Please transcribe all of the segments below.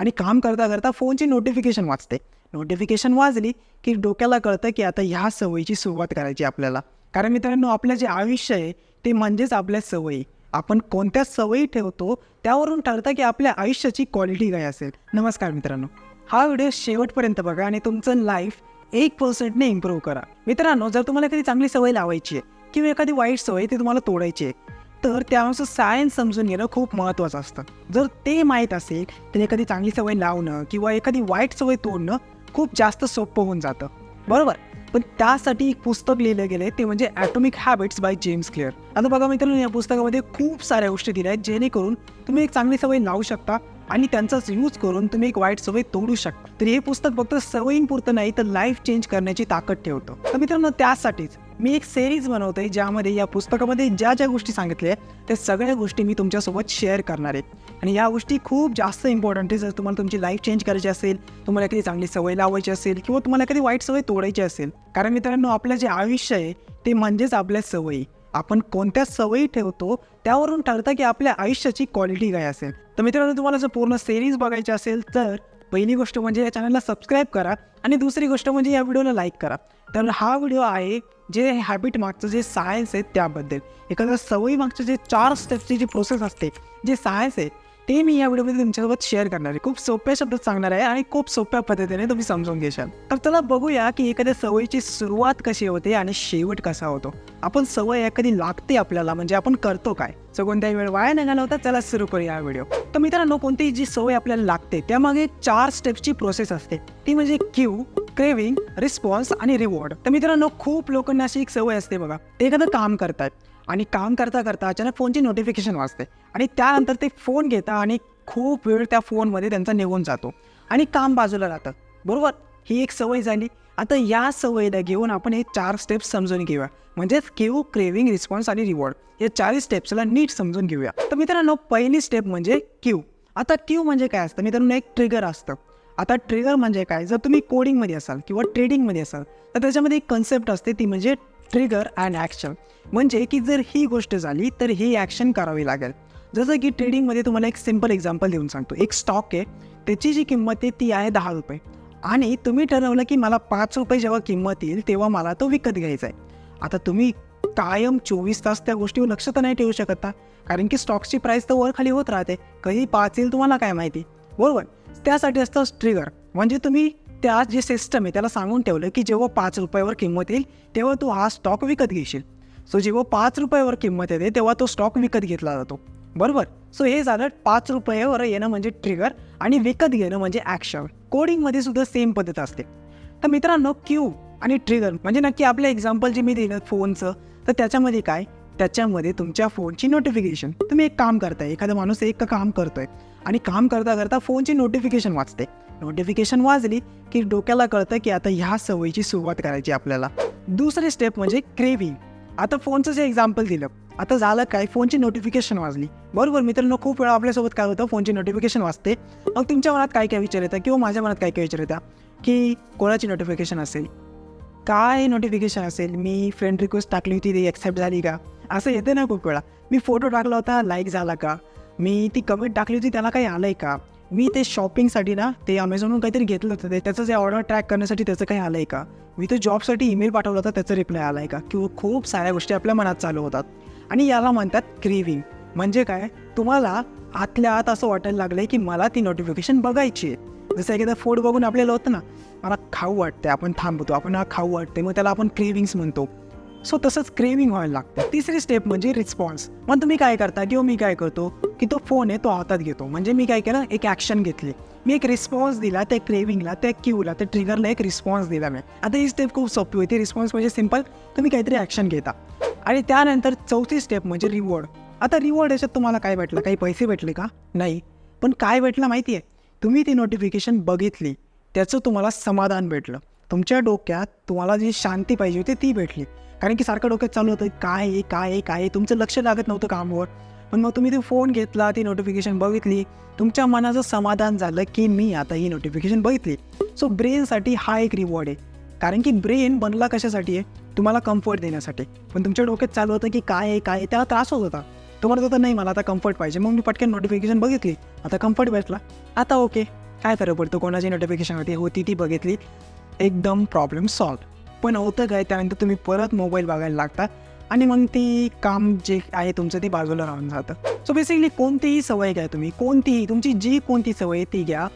आणि काम करता करता फोनची नोटिफिकेशन वाचते. नोटिफिकेशन वाजली की डोक्याला कळतं की आता ह्या सवयीची सुरुवात करायची आपल्याला. कारण मित्रांनो आपलं जे आयुष्य आहे ते म्हणजेच आपल्या सवयी. आपण कोणत्या सवयी ठेवतो त्यावरून ठरतं की आपल्या आयुष्याची क्वालिटी काय असेल. नमस्कार मित्रांनो. हा व्हिडिओ शेवटपर्यंत बघा आणि तुमचं लाईफ एक पर्सेंटने इम्प्रूव्ह करा. मित्रांनो जर तुम्हाला एखादी चांगली सवय लावायची आहे किंवा एखादी वाईट सवय ती तुम्हाला तोडायची आहे तर त्यानुसार सायन्स समजून घेणं खूप महत्त्वाचं असतं. जर ते माहीत असेल तर एखादी चांगली सवय लावणं किंवा एखादी वाईट सवय तोडणं खूप जास्त सोपं होऊन जातं. बरोबर? पण त्यासाठी एक पुस्तक लिहिलं गेलं आहे ते म्हणजे atomic habits by James clear आता बघा मित्रांनो या पुस्तकामध्ये खूप साऱ्या गोष्टी दिल्या आहेत जेणेकरून तुम्ही एक चांगली सवय लावू शकता आणि त्यांचाच यूज करून तुम्ही एक वाईट सवय तोडू शकता. तर हे पुस्तक फक्त सवयींपुरतं नाही तर लाईफ चेंज करण्याची ताकद ठेवतं. तर मित्रांनो त्यासाठीच मी एक सिरीज बनवते ज्यामध्ये या पुस्तकामध्ये ज्या ज्या गोष्टी सांगितल्या आहेत त्या सगळ्या गोष्टी मी तुमच्यासोबत शेअर करणार आहे. आणि या गोष्टी खूप जास्त इम्पॉर्टंट आहे जर तुम्हाला तुमची लाईफ चेंज करायची असेल तुम्हाला एखादी चांगली सवय लावायची असेल किंवा तुम्हाला एखादी वाईट सवय तोडायची असेल कारण मित्रांनो आपलं जे आयुष्य आहे ते म्हणजेच आपल्या सवयी. आपण कोणत्या सवयी ठेवतो त्यावरून ठरतं की आपल्या आयुष्याची क्वालिटी काय असेल. तर मित्रांनो तुम्हाला जर पूर्ण सिरीज बघायची असेल तर पहिली गोष्ट म्हणजे या चॅनलला सबस्क्राईब करा आणि दुसरी गोष्ट म्हणजे या व्हिडिओला लाईक करा. तर हा व्हिडिओ आहे जे हॅबिट मागचं जे सायन्स आहे त्याबद्दल. एखाद्या सवयी मागचं जे चार स्टेप्सची जी प्रोसेस असते जे सायन्स आहे ते मी या व्हिडिओमध्ये तुमच्यासोबत शेअर करणार आहे. खूप सोप्या शब्दात सांगणार आहे आणि खूप सोप्या पद्धतीने तुम्ही समजून घेशाल. तर चला बघूया की एखाद्या सवयीची सुरुवात कशी होते आणि शेवट कसा होतो. आपण सवय एखादी लागते आपल्याला म्हणजे आपण करतो काय? सो कोणत्याही वेळ वाया न घालवता चला सुरू करूया हा व्हिडिओ तर मित्रांनो कोणतीही जी सवय आपल्याला लागते त्यामागे चार स्टेप्सची प्रोसेस असते. ती म्हणजे क्यू क्रेविंग रिस्पॉन्स आणि रिवॉर्ड तर मित्रांनो खूप लोकांना अशी एक सवय असते बघा. ते एखादं काम करतात आणि काम करता करता अचानक फोनची नोटिफिकेशन वाजते. आणि त्यानंतर ते फोन घेता आणि खूप वेळ त्या फोनमध्ये त्यांचा निघून जातो. आणि काम बाजूला राहतं. बरोबर? ही एक सवय झाली. आता या सवयीला घेऊन आपण हे चार स्टेप्स समजून घेऊया. म्हणजेच क्यू क्रेविंग रिस्पॉन्स आणि रिवॉर्ड या चारही स्टेप्सला नीट समजून घेऊया. तर मित्रांनो पहिली स्टेप म्हणजे क्यू आता क्यू म्हणजे काय असतं? मित्रांनो एक ट्रिगर असतं. आता ट्रिगर म्हणजे काय? जर तुम्ही कोडिंगमध्ये असाल किंवा ट्रेडिंगमध्ये असाल तर त्याच्यामध्ये एक कन्सेप्ट असते ती म्हणजे ट्रिगर अँड ॲक्शन म्हणजे की जर ही गोष्ट झाली तर ही ॲक्शन करावी लागेल. जसं की ट्रेडिंगमध्ये तुम्हाला एक सिंपल एक्झाम्पल देऊन सांगतो. एक स्टॉक आहे त्याची जी किंमत आहे ती आहे दहा रुपये. आणि तुम्ही ठरवलं की मला पाच रुपये जेव्हा किंमत येईल तेव्हा मला तो विकत घ्यायचा आहे. आता तुम्ही कायम चोवीस तास त्या गोष्टीवर लक्ष तर नाही ठेवू शकत ना? कारण की स्टॉक्सची प्राईस तर वर खाली होत राहते. कधी पाच येईल तुम्हाला काय माहिती? बरोबर? त्यासाठी असतं ट्रिगर म्हणजे तुम्ही त्या जे सिस्टम आहे त्याला सांगून ठेवलं की जेव्हा पाच रुपयावर किंमत येईल तेव्हा तू हा स्टॉक विकत घेशील. सो जेव्हा पाच रुपयावर किंमत येते तेव्हा तो स्टॉक विकत घेतला जातो. बरोबर? सो हे झालं पाच रुपयावर येणं म्हणजे ट्रिगर आणि विकत घेणं म्हणजे ॲक्शन कोडिंगमध्ये सुद्धा सेम पद्धत असते. तर मित्रांनो क्यू आणि ट्रिगर म्हणजे नक्की आपलं एक्झाम्पल जे मी दिलं फोनचं तर त्याच्यामध्ये काय? त्याच्यामध्ये तुमच्या फोनची नोटिफिकेशन तुम्ही एक काम करताय एखादा माणूस एक काम करतोय आणि काम करता करता फोनची नोटिफिकेशन वाचते. नोटिफिकेशन वाजली की डोक्याला कळतं की आता ह्या सवयीची सुरुवात करायची आपल्याला. दुसरी स्टेप म्हणजे क्रेविंग आता फोनचं जे एक्झाम्पल दिलं आता झालं काय? फोनची नोटिफिकेशन वाजली. बरोबर मित्रांनो खूप वेळा आपल्यासोबत काय होतं? फोनची नोटिफिकेशन वाजते. मग तुमच्या मनात काय काय विचार येतात? किंवा माझ्या मनात काय काय विचार येतात? की कोणाची नोटिफिकेशन असेल? काय नोटिफिकेशन असेल? मी फ्रेंड रिक्वेस्ट टाकली होती ती ॲक्सेप्ट झाली का? असं येते ना खूप वेळा. मी फोटो टाकला होता लाईक झाला का? मी ती कमेंट टाकली होती त्याला काही आलं आहे का? मी ते शॉपिंगसाठी ना ते अमेझॉनवरून काहीतरी घेतलं होतं ते त्याचं जे ऑर्डर ट्रॅक करण्यासाठी त्याचं काही आलं आहे का? मी तो जॉबसाठी ईमेल पाठवला होता त्याचा रिप्लाय आला आहे का? किंवा खूप साऱ्या गोष्टी आपल्या मनात चालू होतात. आणि याला म्हणतात क्रेविंग म्हणजे काय? तुम्हाला आतल्या आत असं वाटायला लागलं आहे की मला ती नोटिफिकेशन बघायची आहे. जसं एखादा फूड बघून आपल्याला होतं ना मला खाऊ वाटते आपण थांबतो आपण हा खाऊ वाटते मग त्याला आपण क्रेविंग्स म्हणतो. सो तसंच क्रेविंग व्हायला लागतं. तिसरी स्टेप म्हणजे रिस्पॉन्स मग तुम्ही काय करता? किंवा मी काय करतो? की तो फोन आहे तो हातात घेतो. म्हणजे मी काय केलं? एक ॲक्शन घेतली. मी एक रिस्पॉन्स दिला त्या क्रेविंगला त्या क्यूला त्या ट्रिगरला एक रिस्पॉन्स दिला मी. आता ही स्टेप खूप सोपी होती. रिस्पॉन्स म्हणजे सिंपल तुम्ही काहीतरी ॲक्शन घेता. आणि त्यानंतर चौथी स्टेप म्हणजे रिवॉर्ड आता रिवॉर्ड याच्यात तुम्हाला काय भेटलं? काही पैसे भेटले का? नाही. पण काय भेटलं माहिती आहे? तुम्ही ती नोटिफिकेशन बघितली. त्याचं तुम्हाला समाधान भेटलं. तुमच्या डोक्यात तुम्हाला जी शांती पाहिजे होती ती भेटली. कारण की सारखं डोक्यात चालू होतं काय आहे काय आहे काय आहे? तुमचं लक्ष लागत नव्हतं कामावर. पण मग तुम्ही ते फोन घेतला ती नोटिफिकेशन बघितली. तुमच्या मनाचं समाधान झालं की मी आता ही नोटिफिकेशन बघितली. सो ब्रेनसाठी हा एक रिवॉर्ड आहे. कारण की ब्रेन बनला कशासाठी आहे? तुम्हाला कम्फर्ट देण्यासाठी. पण तुमच्या डोक्यात चालू होतं की काय आहे काय आहे त्याला त्रास होत होता. तुम्हाला होतं नाही मला आता कम्फर्ट पाहिजे. मग मी पटकन नोटिफिकेशन बघितली. आता कम्फर्ट भेटला. आता ओके काय फरक पडतो? कोणाची नोटिफिकेशन होती होती ती बघितली. एकदम प्रॉब्लेम सॉल्व पण होतं काय त्यानंतर तुम्ही परत मोबाईल बघायला लागता. आणि मग ती काम जे आहे तुमचं ते बाजूला राहून जातं. सो बेसिकली कोणतीही सवय घ्या तुम्ही. कोणतीही तुमची जी कोणती सवय आहे ती घ्या.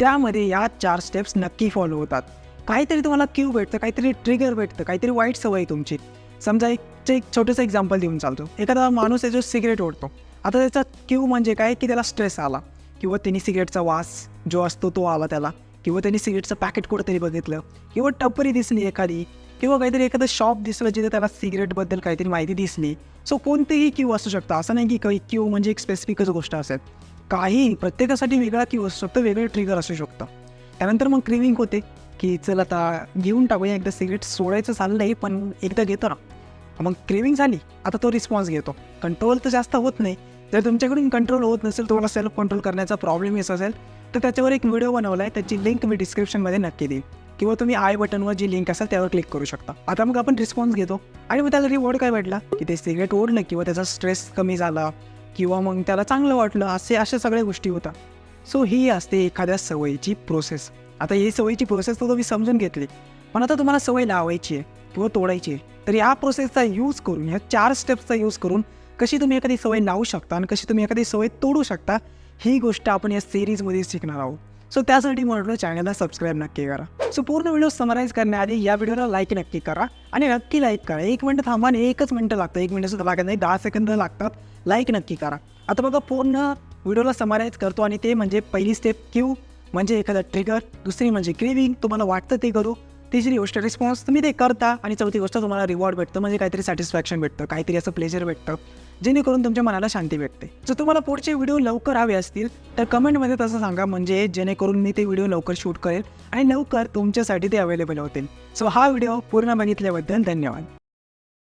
त्यामध्ये या चार स्टेप्स नक्की फॉलो होतात. काहीतरी तुम्हाला क्यू भेटतं काहीतरी ट्रिगर भेटतं काहीतरी वाईट सवय तुमची. समजा एक एक छोटंसं एक्झाम्पल देऊन चालतो. एखादा माणूस आहे जो सिगरेट ओढतो. आता त्याचा क्यू म्हणजे काय? की त्याला स्ट्रेस आला. किंवा त्यांनी सिगरेटचा वास जो असतो तो आला त्याला. किंवा त्यांनी सिगरेटचं पॅकेट कुठंतरी बघितलं किंवा टपरी दिसली एखादी किंवा काहीतरी एखादं शॉप दिसलं जिथे त्याला सिगरेटबद्दल काहीतरी माहिती दिसली. सो कोणतेही क्यू असू शकतं. असं नाही की काही क्यू म्हणजे एक स्पेसिफिकच गोष्ट असेल. काही प्रत्येकासाठी वेगळा क्यू असू शकतं वेगळं ट्रिगर असू शकतं. त्यानंतर मग क्रिविंग होते की चल आता घेऊन टाकूया एकदा सिगरेट सोडायचं चाललं नाही पण एकदा घेतो ना. मग क्रेविंग झाली आता तो रिस्पॉन्स घेतो. कंट्रोल तर जास्त होत नाही जर तुमच्याकडून कंट्रोल होत नसेल तुम्हाला सेल्फ कंट्रोल करण्याचा प्रॉब्लेम येत असेल तर त्याच्यावर एक व्हिडिओ बनवला आहे त्याची लिंक मी डिस्क्रिप्शनमध्ये नक्की देईन. किंवा तुम्ही आय बटनवर जी लिंक असेल त्यावर क्लिक करू शकता. आता मग आपण रिस्पॉन्स घेतो. आणि मग त्याला रिवॉर्ड काय भेटला? की ते सिगरेट ओढलं किंवा त्याचा स्ट्रेस कमी झाला. किंवा मग त्याला चांगलं वाटलं. असे अशा सगळ्या गोष्टी होतात. सो ही असते एखाद्या सवयीची प्रोसेस आता ही सवयीची प्रोसेस तर तुम्ही समजून घेतली. पण आता तुम्हाला सवय लावायची आहे किंवा तोडायची आहे. तर या प्रोसेसचा यूज करून ह्या चार स्टेप्सचा यूज करून कशी तुम्ही एखादी सवय लावू शकता आणि कशी तुम्ही एखादी सवय तोडू शकता ही गोष्ट आपण या सिरीजमध्ये शिकणार आहोत. सो त्यासाठी म्हटलं चॅनलला सबस्क्राईब नक्की करा. सो पूर्ण व्हिडिओ समराईज करण्याआधी या व्हिडिओला लाईक नक्की करा आणि नक्की लाईक करा. एक मिनटं थांबा आणि एकच मिनटं लागतं. एक मिनटं सुद्धा लागत नाही. दहा सेकंद लागतात. लाईक नक्की करा. आता बघा पूर्ण व्हिडिओला समराईज करतो आणि ते म्हणजे पहिली स्टेप क्यू म्हणजे एखादा ट्रिगर दुसरी म्हणजे क्रेविंग तुम्हाला वाटतं ते करू. तिसरी गोष्ट रिस्पॉन्स तुम्ही ते करता आणि चौथी गोष्ट तुम्हाला रिवॉर्ड भेटतं. म्हणजे काहीतरी सॅटिस्फॅक्शन भेटतं काहीतरी असं प्लेजर भेटतं. जेणेकरून तुमच्या मनाला शांती भेटते. जर तुम्हाला पुढचे व्हिडिओ लवकर हवे असतील तर कमेंटमध्ये तसं सांगा म्हणजे जेणेकरून मी ते व्हिडिओ लवकर शूट करेल आणि लवकर तुमच्यासाठी ते अवेलेबल होतील. सो हा व्हिडिओ पूर्ण बघितल्याबद्दल धन्यवाद.